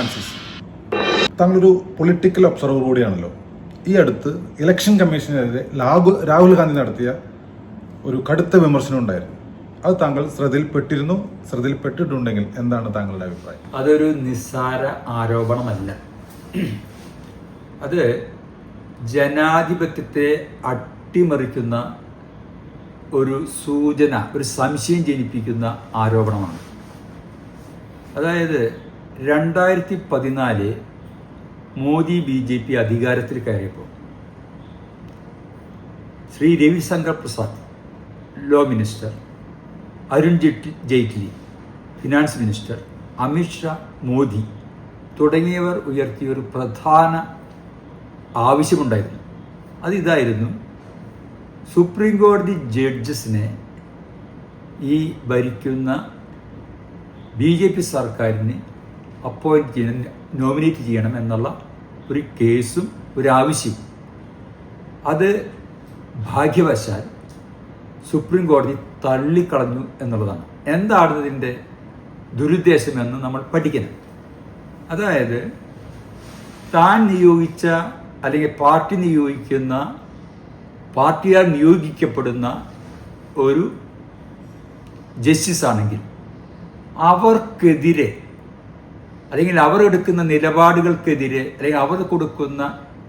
Francis താങ്കളൊരു political observer കൂടിയാണല്ലോ. ഈ അടുത്ത് ഇലക്ഷൻ കമ്മീഷനെതിരെ ലാബ് രാഹുൽ ഗാന്ധി നടത്തിയ ഒരു കടുത്ത വിമർശനം ഉണ്ടായിരുന്നു. അത് താങ്കൾ ശ്രദ്ധയിൽപ്പെട്ടിരുന്നു ശ്രദ്ധയിൽപ്പെട്ടിട്ടുണ്ടെങ്കിൽ എന്താണ് താങ്കളുടെ അഭിപ്രായം? അതൊരു നിസ്സാര ആരോപണമല്ല. അത് ജനാധിപത്യത്തെ അട്ടിമറിക്കുന്ന ഒരു സൂചന ഒരു സംശയം ജനിപ്പിക്കുന്ന ആരോപണമാണ്. അതായത് രണ്ടായിരത്തി പതിനാല് മോദി ബി ജെ പി അധികാരത്തിൽ കയറിയപ്പോൾ ശ്രീ രവിശങ്കർ പ്രസാദ് ലോ മിനിസ്റ്റർ അരുൺ ജെറ്റ് ജെയ്റ്റ്ലി ഫിനാൻസ് മിനിസ്റ്റർ അമിത്ഷാ മോദി തുടങ്ങിയവർ ഉയർത്തിയ ഒരു പ്രധാന ആവശ്യമുണ്ടായിരുന്നു. അതിതായിരുന്നു സുപ്രീം കോടതി ജഡ്ജസിനെ ഈ ഭരിക്കുന്ന ബി ജെ പി സർക്കാരിന് അപ്പോയിന്റ് ചെയ്യണം നോമിനേറ്റ് ചെയ്യണം എന്നുള്ള ഒരു കേസും ഒരു ആവശ്യവും. അത് ഭാഗ്യവശാൽ സുപ്രീം കോടതി തള്ളിക്കളഞ്ഞു എന്നുള്ളതാണ്. എന്താണ് ഇതിന്റെ ദുരുദ്ദേശമെന്ന് നമ്മൾ പഠിക്കണം. അതായത് താൻ നിയോഗിച്ച അല്ലെങ്കിൽ പാർട്ടി നിയോഗിക്കുന്ന പാർട്ടിയാൽ നിയോഗിക്കപ്പെടുന്ന ഒരു ജസ്റ്റിസ് ആണെങ്കിൽ അവർക്കെതിരെ അല്ലെങ്കിൽ അവർ എടുക്കുന്ന നിലപാടുകൾക്കെതിരെ അല്ലെങ്കിൽ അവർ കൊടുക്കുന്ന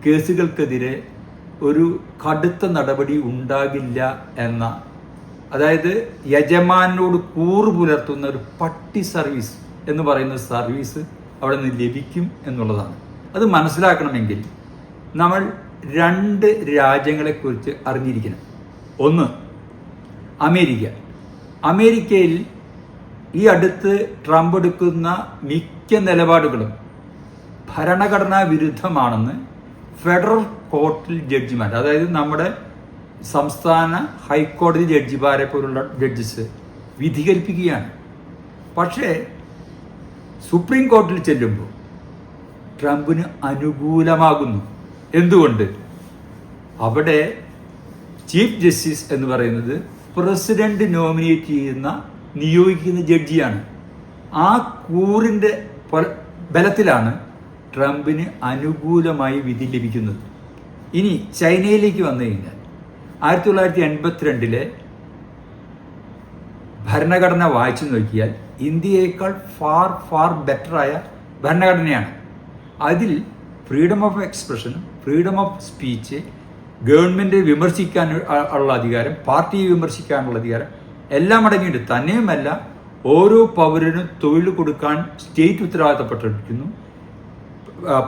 കേസുകൾക്കെതിരെ ഒരു കടുത്ത നടപടി ഉണ്ടാകില്ല എന്ന അതായത് യജമാനോട് കൂറ് പുലർത്തുന്ന ഒരു പട്ടി സർവീസ് എന്ന് പറയുന്ന സർവീസ് അവിടെ നിന്ന് ലഭിക്കും എന്നുള്ളതാണ്. അത് മനസ്സിലാക്കണമെങ്കിൽ നമ്മൾ രണ്ട് രാജ്യങ്ങളെക്കുറിച്ച് അറിഞ്ഞിരിക്കണം. ഒന്ന് അമേരിക്ക. അമേരിക്കയിൽ ഈ അടുത്ത് ട്രംപ് എടുക്കുന്ന മിക്ക നിലപാടുകളും ഭരണഘടനാ വിരുദ്ധമാണെന്ന് ഫെഡറൽ കോർട്ടിൽ ജഡ്ജിമാർ അതായത് നമ്മുടെ സംസ്ഥാന ഹൈക്കോടതി ജഡ്ജിമാരെ പോലുള്ള ജഡ്ജസ് വിധികരിപ്പിക്കുകയാണ്. പക്ഷേ സുപ്രീം കോർട്ടിൽ ചെല്ലുമ്പോൾ ട്രംപിന് അനുകൂലമാകുന്നു. എന്തുകൊണ്ട്? അവിടെ ചീഫ് ജസ്റ്റിസ് എന്ന് പറയുന്നത് പ്രസിഡന്റ് നോമിനേറ്റ് ചെയ്യുന്ന നിയോഗിക്കുന്ന ജഡ്ജിയാണ്. ആ കൂറിന്റെ ബലത്തിലാണ് ട്രംപിന് അനുകൂലമായി വിധി ലഭിക്കുന്നത്. ഇനി ചൈനയിലേക്ക് വന്നു കഴിഞ്ഞാൽ ആയിരത്തി തൊള്ളായിരത്തി എൺപത്തിരണ്ടിലെ ഭരണഘടന വായിച്ചു നോക്കിയാൽ ഇന്ത്യയേക്കാൾ ഫാർ ഫാർ ബെറ്ററായ ഭരണഘടനയാണ്. അതിൽ freedom of expression freedom of speech government വിമർശിക്കാൻ ഉള്ള അധികാരം പാർട്ടിയെ വിമർശിക്കാനുള്ള അധികാരം എല്ലാം അടങ്ങിയിട്ട് തന്നെയുമല്ല ഓരോ പൗരനും തൊഴിൽ കൊടുക്കാൻ സ്റ്റേറ്റ് ഉത്തരവാദിത്തപ്പെട്ടിരിക്കുന്നു.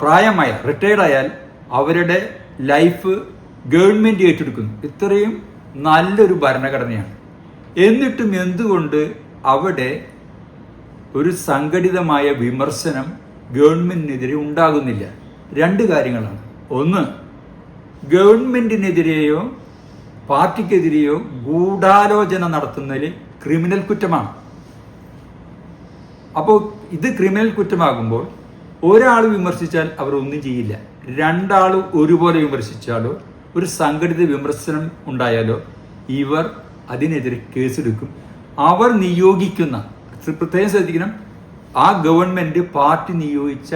പ്രായമായ റിട്ടയർഡ് ആയാൽ അവരുടെ ലൈഫ് ഗവൺമെന്റ് ഏറ്റെടുക്കുന്നു. ഇത്രയും നല്ലൊരു ഭരണഘടനയാണ്. എന്നിട്ടും എന്തുകൊണ്ട് അവിടെ ഒരു സംഘടിതമായ വിമർശനം ഗവൺമെന്റിനെതിരെ ഉണ്ടാകുന്നില്ല? രണ്ട് കാര്യങ്ങളാണ്. ഒന്ന് ഗവൺമെന്റിനെതിരെയോ പാർട്ടിക്കെതിരെയോ ഗൂഢാലോചന നടത്തുന്നതിൽ ക്രിമിനൽ കുറ്റമാണ്. അപ്പോൾ ഇത് ക്രിമിനൽ കുറ്റമാകുമ്പോൾ ഒരാൾ വിമർശിച്ചാൽ അവർ ഒന്നും ചെയ്യില്ല. രണ്ടാൾ ഒരുപോലെ വിമർശിച്ചാലോ ഒരു സംഘടിത വിമർശനം ഉണ്ടായാലോ ഇവർ അതിനെതിരെ കേസെടുക്കും. അവർ നിയോഗിക്കുന്ന പ്രത്യേകം ശ്രദ്ധിക്കണം ആ ഗവൺമെന്റ് പാർട്ടി നിയോഗിച്ച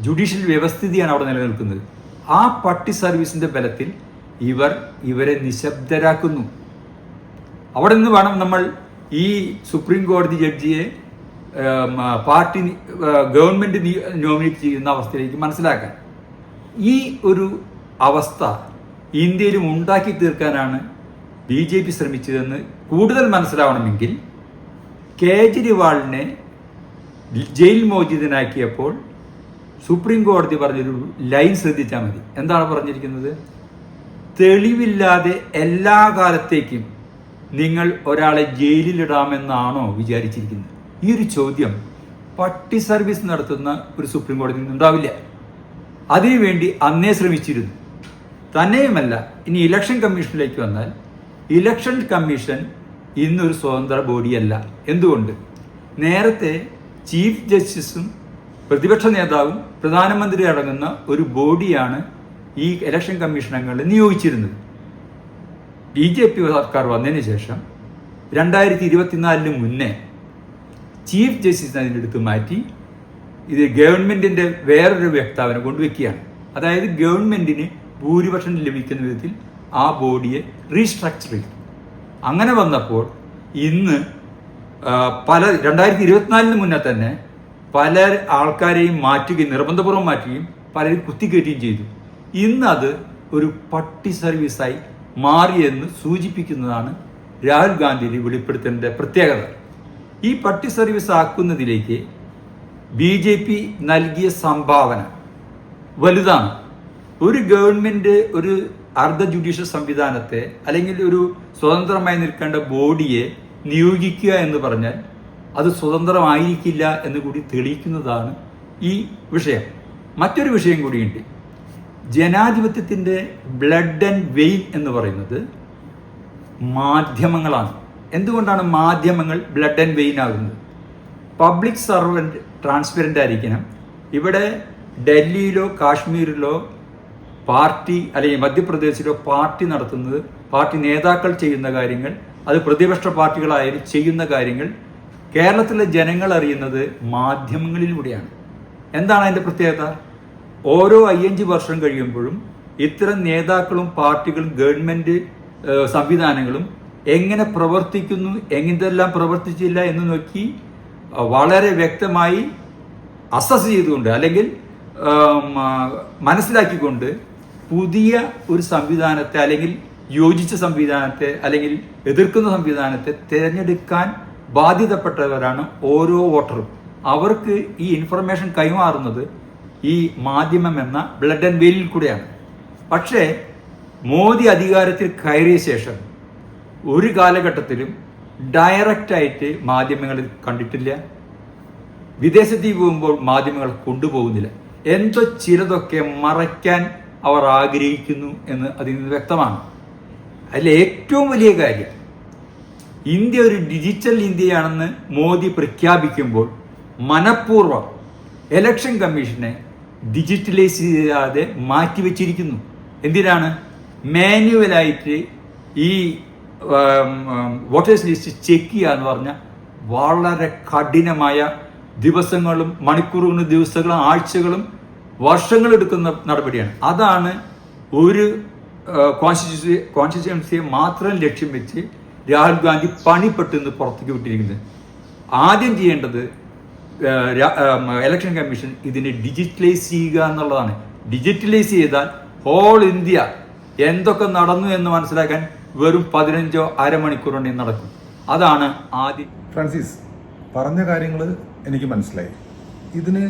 ജുഡീഷ്യൽ വ്യവസ്ഥിതിയാണ് അവിടെ നിലനിൽക്കുന്നത്. ആ പട്ടി സർവീസിന്റെ ബലത്തിൽ ഇവർ ഇവരെ നിശബ്ദരാക്കുന്നു. അവിടെ നിന്ന് വേണം നമ്മൾ ഈ സുപ്രീം കോടതി ജഡ്ജിയെ പാർട്ടി ഗവൺമെന്റ് നോമിനേറ്റ് ചെയ്യുന്ന അവസ്ഥയിലേക്ക് മനസ്സിലാക്കാൻ. ഈ ഒരു അവസ്ഥ ഇന്ത്യയിലും ഉണ്ടാക്കി തീർക്കാനാണ് ബി ജെ പി ശ്രമിച്ചതെന്ന് കൂടുതൽ മനസ്സിലാവണമെങ്കിൽ കേജ്രിവാളിനെ ജയിൽ മോചിതനാക്കിയപ്പോൾ സുപ്രീം കോടതി പറഞ്ഞൊരു ലൈൻ ശ്രദ്ധിച്ചാൽ മതി. എന്താണ് പറഞ്ഞിരിക്കുന്നത്? തെളിവില്ലാതെ എല്ലാ കാലത്തേക്കും നിങ്ങൾ ഒരാളെ ജയിലിലിടാമെന്നാണോ വിചാരിച്ചിരിക്കുന്നത്? ഈ ഒരു ചോദ്യം പട്ടി സർവീസ് നടത്തുന്ന ഒരു സുപ്രീം കോടതി ഉണ്ടാവില്ല അതിനുവേണ്ടി അന്നേ ശ്രമിച്ചിരുന്നു. തന്നെയുമല്ല ഇനി ഇലക്ഷൻ കമ്മീഷനിലേക്ക് വന്നാൽ ഇലക്ഷൻ കമ്മീഷൻ ഇന്നൊരു സ്വതന്ത്ര ബോഡിയല്ല. എന്തുകൊണ്ട്? നേരത്തെ ചീഫ് ജസ്റ്റിസും പ്രതിപക്ഷ നേതാവും പ്രധാനമന്ത്രി അടങ്ങുന്ന ഒരു ബോഡിയാണ് ഈ ഇലക്ഷൻ കമ്മീഷൻ അംഗങ്ങളെ നിയോഗിച്ചിരുന്നത്. ബി ജെ പി സർക്കാർ വന്നതിന് ശേഷം രണ്ടായിരത്തി ഇരുപത്തിനാലിന് മുന്നേ ചീഫ് ജസ്റ്റിസ് അതിന്റെ അടുത്ത് മാറ്റി ഇത് ഗവൺമെന്റിന്റെ വേറൊരു വ്യക്താവിനെ കൊണ്ടുവയ്ക്കുകയാണ്. അതായത് ഗവൺമെന്റിന് ഭൂരിപക്ഷം ലഭിക്കുന്ന വിധത്തിൽ ആ ബോഡിയെ റീസ്ട്രക്ചർ ചെയ്തു. അങ്ങനെ വന്നപ്പോൾ ഇന്ന് പല രണ്ടായിരത്തി ഇരുപത്തിനാലിന് മുന്നേ തന്നെ പല ആൾക്കാരെയും മാറ്റുകയും നിർബന്ധപൂർവം മാറ്റുകയും പലരും കുത്തിക്കയറ്റുകയും ചെയ്തു. ഇന്ന് അത് ഒരു പട്ടി സർവീസായി മാറിയെന്ന് സൂചിപ്പിക്കുന്നതാണ് രാഹുൽ ഗാന്ധിയുടെ വെളിപ്പെടുത്തലിന്റെ പ്രത്യേകത. ഈ പട്ടി സർവീസ് ആക്കുന്നതിലേക്ക് ബി ജെ പി നൽകിയ സംഭാവന വലുതാണ്. ഒരു ഗവൺമെന്റ് ഒരു അർദ്ധ ജുഡീഷ്യൽ സംവിധാനത്തെ അല്ലെങ്കിൽ ഒരു സ്വതന്ത്രമായി നിൽക്കേണ്ട ബോഡിയെ നിയോഗിക്കുക എന്ന് പറഞ്ഞാൽ അത് സ്വതന്ത്രമായിരിക്കില്ല എന്ന് കൂടി തെളിയിക്കുന്നതാണ് ഈ വിഷയം. മറ്റൊരു വിഷയം കൂടിയുണ്ട്. ജനാധിപത്യത്തിന്റെ ബ്ലഡ് ആൻഡ് വെയിൻ എന്ന് പറയുന്നത് മാധ്യമങ്ങളാണ്. എന്തുകൊണ്ടാണ് മാധ്യമങ്ങൾ ബ്ലഡ് ആൻഡ് വെയിൻ ആകുന്നത്? പബ്ലിക് സർവന്റ് ട്രാൻസ്പെറന്റ് ആയിരിക്കണം. ഇവിടെ ഡൽഹിയിലോ കാശ്മീരിലോ പാർട്ടി അല്ലെങ്കിൽ മധ്യപ്രദേശിലോ പാർട്ടി നടത്തുന്നത് പാർട്ടി നേതാക്കൾ ചെയ്യുന്ന കാര്യങ്ങൾ അത് പ്രതിപക്ഷ പാർട്ടികളായാലും ചെയ്യുന്ന കാര്യങ്ങൾ കേരളത്തിലെ ജനങ്ങൾ അറിയുന്നത് മാധ്യമങ്ങളിലൂടെയാണ്. എന്താണ് അതിന്റെ പ്രത്യേകത? ഓരോ അയ്യഞ്ച് വർഷം കഴിയുമ്പോഴും ഇത്തരം നേതാക്കളും പാർട്ടികളും ഗവൺമെന്റ് സംവിധാനങ്ങളും എങ്ങനെ പ്രവർത്തിക്കുന്നു എങ്ങനെല്ലാം പ്രവർത്തിച്ചില്ല എന്ന് നോക്കി വളരെ വ്യക്തമായി അസസ് ചെയ്തുകൊണ്ട് അല്ലെങ്കിൽ മനസ്സിലാക്കിക്കൊണ്ട് പുതിയ ഒരു സംവിധാനത്തെ അല്ലെങ്കിൽ യോജിച്ച സംവിധാനത്തെ അല്ലെങ്കിൽ എതിർക്കുന്ന സംവിധാനത്തെ തിരഞ്ഞെടുക്കാൻ ബാധ്യതപ്പെട്ടവരാണ് ഓരോ വോട്ടറും. അവർക്ക് ഈ ഇൻഫർമേഷൻ കൈമാറുന്നത് ഈ മാധ്യമം എന്ന ബ്ലഡ് ആൻഡ് വെയിലിൽ കൂടെയാണ്. പക്ഷേ മോദി അധികാരത്തിൽ കയറിയ ശേഷം ഒരു കാലഘട്ടത്തിലും ഡയറക്റ്റായിട്ട് മാധ്യമങ്ങൾ കണ്ടിട്ടില്ല. വിദേശത്തേക്ക് പോകുമ്പോൾ മാധ്യമങ്ങൾ കൊണ്ടുപോകുന്നില്ല. എന്തോ ചിലതൊക്കെ മറയ്ക്കാൻ അവർ ആഗ്രഹിക്കുന്നു എന്ന് അതിൽ നിന്ന് വ്യക്തമാണ്. അതിലെ ഏറ്റവും വലിയ കാര്യം ഇന്ത്യ ഒരു ഡിജിറ്റൽ ഇന്ത്യയാണെന്ന് മോദി പ്രഖ്യാപിക്കുമ്പോൾ മനഃപൂർവം ഇലക്ഷൻ കമ്മീഷനെ ഡിജിറ്റലൈസ് ചെയ്യാതെ മാറ്റിവെച്ചിരിക്കുന്നു. എന്തിനാണ്? മാനുവലായിട്ട് ഈ വോട്ടേഴ്സ് ലിസ്റ്റ് ചെക്ക് ചെയ്യുക എന്ന് പറഞ്ഞാൽ വളരെ കഠിനമായ ദിവസങ്ങളും മണിക്കൂറുകളും ദിവസങ്ങളും ആഴ്ചകളും വർഷങ്ങളെടുക്കുന്ന നടപടിയാണ്. അതാണ് ഒരു കോൺസ്റ്റിറ്റ്യൂസി കോൺസ്റ്റിറ്റ്യുവൻസിയെ മാത്രം ലക്ഷ്യം വെച്ച് രാഹുൽ ഗാന്ധി പണിപ്പെട്ടുനിന്ന് പുറത്തേക്ക് വിട്ടിരിക്കുന്നത്. ആദ്യം ചെയ്യേണ്ടത് ഇലക്ഷൻ കമ്മീഷൻ ഇതിനെ ഡിജിറ്റലൈസ് ചെയ്യുക എന്നുള്ളതാണ്. ഡിജിറ്റലൈസ് ചെയ്താൽ ഹോൾ ഇന്ത്യ എന്തൊക്കെ നടന്നു എന്ന് മനസ്സിലാക്കാൻ വെറും പതിനഞ്ചോ അരമണിക്കൂർ കൊണ്ട് നടക്കും. അതാണ് ആദ്യം ഫ്രാൻസിസ് പറഞ്ഞ കാര്യങ്ങൾ എനിക്ക് മനസ്സിലായി. ഇതിന്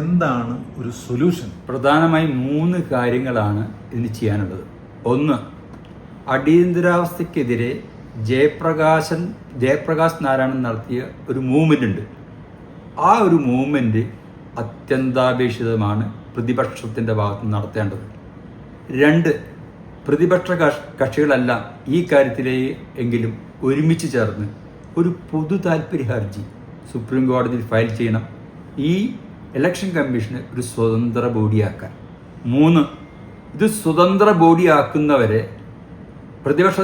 എന്താണ് ഒരു സൊല്യൂഷൻ പ്രധാനമായും മൂന്ന് കാര്യങ്ങളാണ് ഇതിന് ചെയ്യാനുള്ളത്. ഒന്ന് അടിയന്തരാവസ്ഥക്കെതിരെ ജയപ്രകാശൻ ജയപ്രകാശ് നാരായണൻ നടത്തിയ ഒരു മൂവ്മെന്റ് ഉണ്ട്. ആ ഒരു മൂവ്മെന്റ് അത്യന്താപേക്ഷിതമാണ് പ്രതിപക്ഷത്തിന്റെ ഭാഗത്ത് നടത്തേണ്ടത്. രണ്ട് പ്രതിപക്ഷ കക്ഷ- കക്ഷികളെല്ലാം ഈ കാര്യത്തിലേ എങ്കിലും ഒരുമിച്ച് ചേർന്ന് ഒരു പൊതു താല്പര്യ ഹർജി സുപ്രീം കോടതിയിൽ ഫയൽ ചെയ്യണം. ഈ ഇലക്ഷൻ കമ്മീഷനെ ഒരു സ്വതന്ത്ര ബോഡിയാക്കാൻ. മൂന്ന് ഇത് സ്വതന്ത്ര ബോഡിയാക്കുന്നവരെ പ്രതിപക്ഷ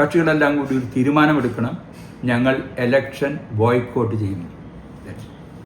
കക്ഷികളെല്ലാം കൂടി ഒരു തീരുമാനമെടുക്കണം. ഞങ്ങൾ എലക്ഷൻ ബോയ്ക്കോട്ട് ചെയ്യുന്നു.